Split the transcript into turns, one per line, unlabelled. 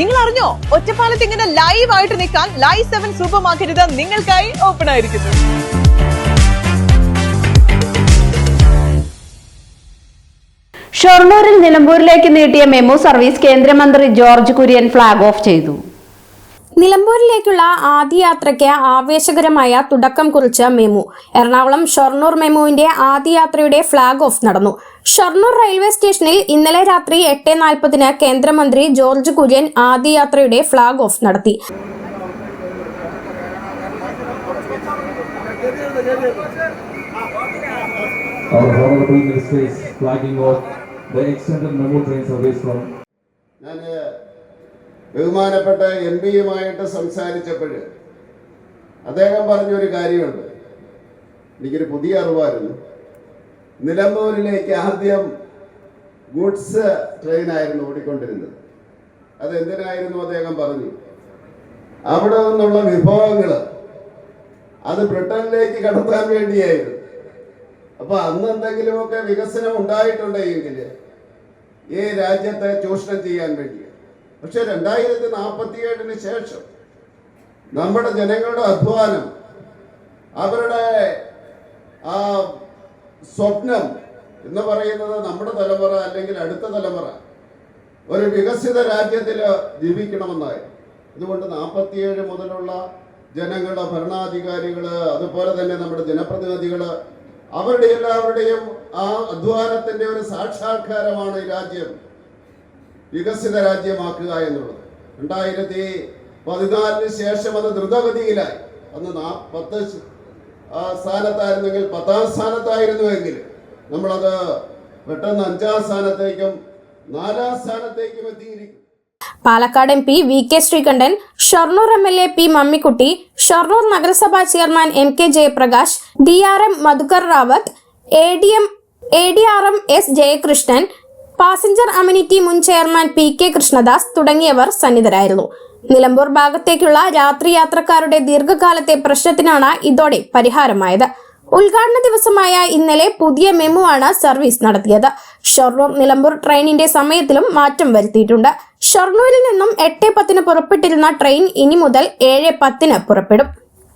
നിങ്ങൾ അറിഞ്ഞോ ഒറ്റപ്പാലത്ത് ഇങ്ങനെ ലൈവ് ആയിട്ട് നിൽക്കാൻ ലൈവ് സെവൻ സൂപ്പർ മാർക്കറ്റ് നിങ്ങൾക്കായി ഓപ്പൺ ആയിരിക്കുന്നു.
ഷൊർണൂരിൽ നിലമ്പൂരിലേക്ക് നീട്ടിയ മെമു സർവീസ് കേന്ദ്രമന്ത്രി ജോർജ് കുര്യൻ ഫ്ളാഗ് ഓഫ് ചെയ്തു.
നിലമ്പൂരിലേക്കുള്ള ആദ്യ യാത്രയ്ക്ക് ആവേശകരമായ തുടക്കം കുറിച്ച മെമു. എറണാകുളം ഷൊർണൂർ മെമുവിന്റെ ആദ്യ യാത്രയുടെ ഫ്ളാഗ് ഓഫ് നടന്നു. ഷൊർണൂർ റെയിൽവേ സ്റ്റേഷനിൽ ഇന്നലെ രാത്രി എട്ട് നാൽപ്പതിന് കേന്ദ്രമന്ത്രി ജോർജ് കുര്യൻ ആദ്യ യാത്രയുടെ ഫ്ളാഗ് ഓഫ് നടത്തി
ഞാൻ ബഹുമാനപ്പെട്ട എം പിയുമായിട്ട് സംസാരിച്ചപ്പോൾ അദ്ദേഹം പറഞ്ഞൊരു കാര്യമുണ്ട്. എനിക്കൊരു പുതിയ അറിവായിരുന്നു. നിലമ്പൂരിലേക്ക് ആദ്യം ഗുഡ്സ് ട്രെയിനായിരുന്നു ഓടിക്കൊണ്ടിരുന്നത്. അതെന്തിനായിരുന്നു അദ്ദേഹം പറഞ്ഞു? അവിടെ നിന്നുള്ള വിഭവങ്ങൾ അത് ബ്രിട്ടനിലേക്ക് കടത്താൻ വേണ്ടിയായിരുന്നു. അപ്പൊ അന്ന് എന്തെങ്കിലുമൊക്കെ വികസനം ഉണ്ടായിട്ടുണ്ടെങ്കിൽ ഈ രാജ്യത്തെ ചൂഷണം ചെയ്യാൻ വേണ്ടി പക്ഷെ രണ്ടായിരത്തി നാൽപ്പത്തിയേഴിന് ശേഷം നമ്മുടെ ജനങ്ങളുടെ അധ്വാനം അവരുടെ ആ സ്വപ്നം എന്ന് പറയുന്നത് നമ്മുടെ തലമുറ അല്ലെങ്കിൽ അടുത്ത തലമുറ ഒരു വികസിത രാജ്യത്തിൽ ജീവിക്കണമെന്നായി. അതുകൊണ്ട് നാൽപ്പത്തിയേഴ് മുതലുള്ള ജനങ്ങളുടെ ഭരണാധികാരികൾ അതുപോലെ തന്നെ നമ്മുടെ ജനപ്രതിനിധികൾ അവരുടെ എല്ലാവരുടെയും ആ അധ്വാനത്തിന്റെ ഒരു സാക്ഷാത്കാരമാണ് ഈ രാജ്യം. വികസിത രാജ്യമാക്കുക എന്നുള്ളത്. രണ്ടായിരത്തി പതിനാലിന് ശേഷം അത് ദ്രുതഗതിയിലായി. അന്ന് പത്ത് സ്ഥാനത്തായിരുന്നെങ്കിൽ പത്താം സ്ഥാനത്തായിരുന്നുവെങ്കിൽ നമ്മളത് പെട്ടെന്ന് അഞ്ചാം സ്ഥാനത്തേക്കും നാലാം സ്ഥാനത്തേക്കും എത്തിയിരിക്കും.
Palakkad M P V K Sreekandan Shoranur M L A P Mammikutty Shoranur നഗരസഭാ chairman M K Jayaprakash D R M Madhukar Rawat A D M A D R M S Jayakrishnan passenger amenity മുൻ chairman P K Krishnadas തുടങ്ങിയവർ സന്നിധരായിരുന്നു. നിലമ്പൂർ ഭാഗത്തേക്കുള്ള രാത്രി യാത്രക്കാരുടെ ദീർഘകാലത്തെ പ്രശ്നത്തിനാണ് ഇതോടെ പരിഹാരമായത്. ഉദ്ഘാടന ദിവസമായ ഇന്നലെ പുതിയ മെമു ആണ് സർവീസ് നടത്തിയത്. ഷൊർണൂർ നിലമ്പൂർ ട്രെയിനിന്റെ സമയത്തിലും മാറ്റം വരുത്തിയിട്ടുണ്ട്. ഷൊർണൂരിൽ നിന്നും എട്ട് പത്തിന് പുറപ്പെട്ടിരുന്ന ട്രെയിൻ ഇനി മുതൽ ഏഴ് പത്തിന് പുറപ്പെടും.